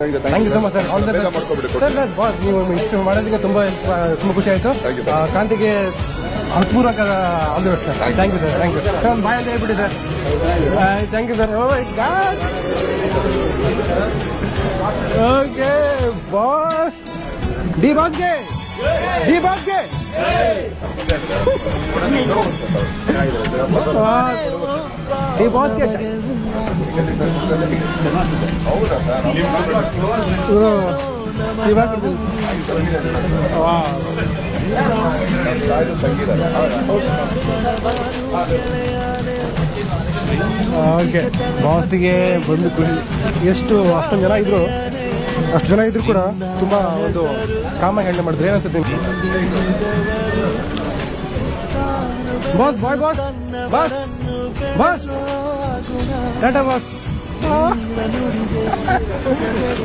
thank you so much sir all the ಬೇಗ best ಮಾಡ್ಕೊಬಿಡಿ sir sir boss ನೀವು ಇಷ್ಟು ಮಾಡೋದಕ್ಕೆ ತುಂಬಾ ಆ, ತುಂಬಾ ಖುಷಿ ಆಯ್ತು Thank you, ಆ, ಕ್ರಾಂತಿಗೆ ಹತ್ಪೂರ್ವಕ all the best sir thank you sir thank you sir ಒಂದು ಬಾಯಲ್ಲಿ ಹೇಳ್ಬಿಡಿ sir thank you sir okay boss D ಬಾಸ್ಗೆ D ಬಾಸ್ಗೆ ಡಿ ಬಾಸ್ಗೆ ಓಕೆ ಬಾಸ್ಗೆ ಬಂದು ಕುಡಿ. ಎಷ್ಟು, ಅಷ್ಟೊಂದು ಜನ ಇದ್ರು? ಅಷ್ಟು ಜನ ಇದ್ರು ಕೂಡ ತುಂಬ ಒಂದು ಕಾಮ ಹ್ಯಾಂಡಲ್ ಮಾಡಿದ್ರು. ಏನಂತ boss, bye, boss boss boss. ただバ